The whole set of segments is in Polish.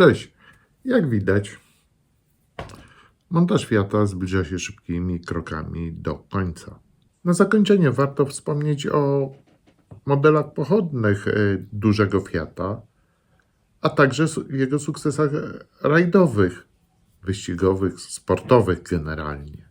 Cześć. Jak widać, montaż Fiata zbliża się szybkimi krokami do końca. Na zakończenie warto wspomnieć o modelach pochodnych e, dużego Fiata, a także jego sukcesach rajdowych, wyścigowych, sportowych generalnie.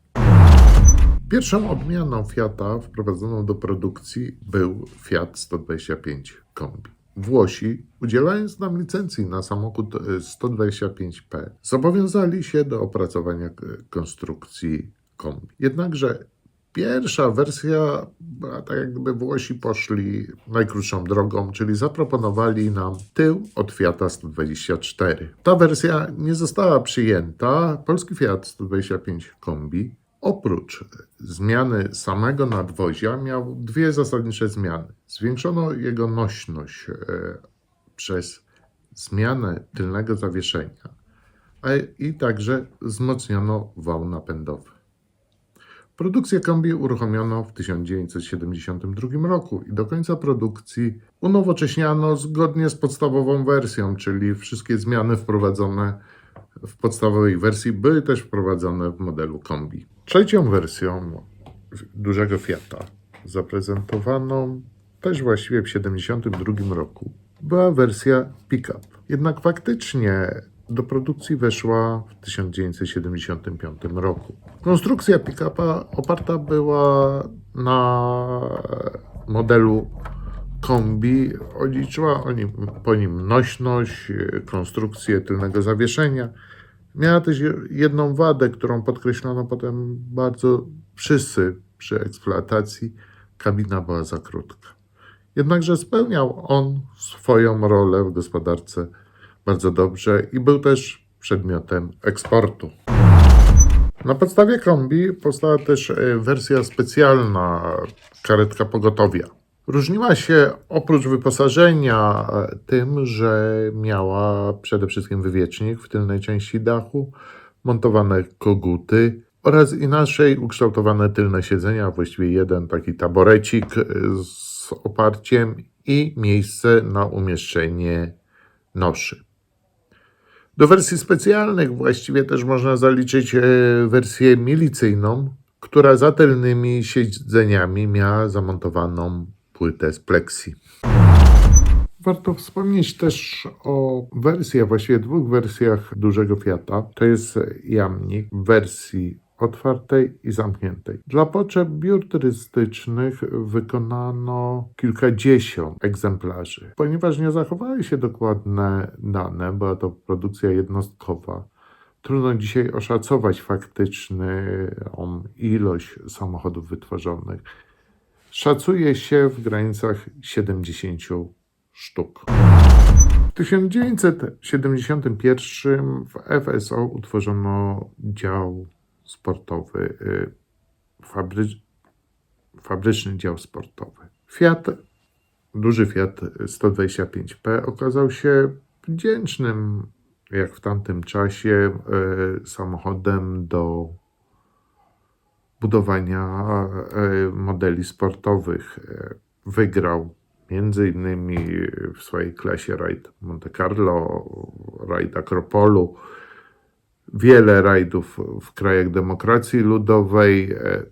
Pierwszą odmianą Fiata wprowadzoną do produkcji był Fiat 125 Kombi. Włosi, udzielając nam licencji na samochód e, 125P, zobowiązali się do opracowania e, konstrukcji kombi. Jednakże pierwsza wersja, tak jak gdyby Włosi poszli najkrótszą drogą, czyli zaproponowali nam tył od Fiata 124. Ta wersja nie została przyjęta. Polski Fiat 125 Kombi Oprócz zmiany samego nadwozia miał dwie zasadnicze zmiany. Zwiększono jego nośność e, przez zmianę tylnego zawieszenia, i także wzmocniono wał napędowy. Produkcję kombi uruchomiono w 1972 roku i do końca produkcji unowocześniano zgodnie z podstawową wersją, czyli wszystkie zmiany wprowadzone w podstawowej wersji były też wprowadzone w modelu kombi. Trzecią wersją dużego Fiata, zaprezentowaną też właściwie w 1972 roku, była wersja pick-up. Jednak faktycznie do produkcji weszła w 1975 roku. Konstrukcja pick-upa oparta była na modelu kombi odliczyła o nim, po nim nośność, e, konstrukcję tylnego zawieszenia. Miała też je- jedną wadę, którą podkreślono potem bardzo wszyscy przy eksploatacji. Kabina była za krótka. Jednakże spełniał on swoją rolę w gospodarce bardzo dobrze i był też przedmiotem eksportu. Na podstawie kombi powstała też e, wersja specjalna, karetka pogotowia. Różniła się oprócz wyposażenia e, tym, że miała przede wszystkim wywiecznik w tylnej części dachu, montowane koguty oraz inaczej ukształtowane tylne siedzenia, właściwie jeden taki taborecik e, z oparciem i miejsce na umieszczenie noszy. Do wersji specjalnych właściwie też można zaliczyć e, wersję milicyjną, która za tylnymi siedzeniami miała zamontowaną płytę z pleksji. Warto wspomnieć też o wersji, a właściwie dwóch wersjach dużego Fiata. To jest jamnik w wersji otwartej i zamkniętej. Dla potrzeb biur turystycznych wykonano kilkadziesiąt egzemplarzy. Ponieważ nie zachowały się dokładne dane, była to produkcja jednostkowa, trudno dzisiaj oszacować faktyczną ilość samochodów wytworzonych. Szacuje się w granicach 70 sztuk. W 1971 w FSO utworzono dział sportowy, y, fabrycz, fabryczny dział sportowy. Fiat, duży Fiat 125P okazał się wdzięcznym, jak w tamtym czasie, y, samochodem do budowania e, modeli sportowych. E, Wygrał między innymi w swojej klasie rajd Monte Carlo, rajd Akropolu, wiele rajdów w krajach demokracji ludowej. E,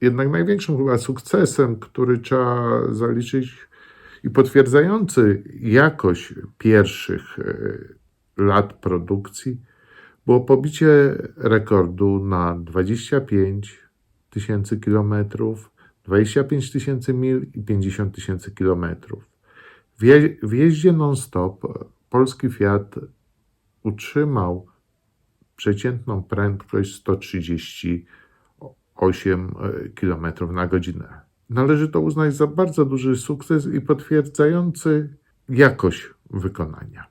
Jednak największym chyba sukcesem, który trzeba zaliczyć i potwierdzający jakość pierwszych lat produkcji, było pobicie rekordu na 25 tysięcy kilometrów, 25 tysięcy mil i 50 tysięcy kilometrów. W, je, w jeździe non-stop polski Fiat utrzymał przeciętną prędkość 138 km na godzinę. Należy to uznać za bardzo duży sukces i potwierdzający jakość wykonania.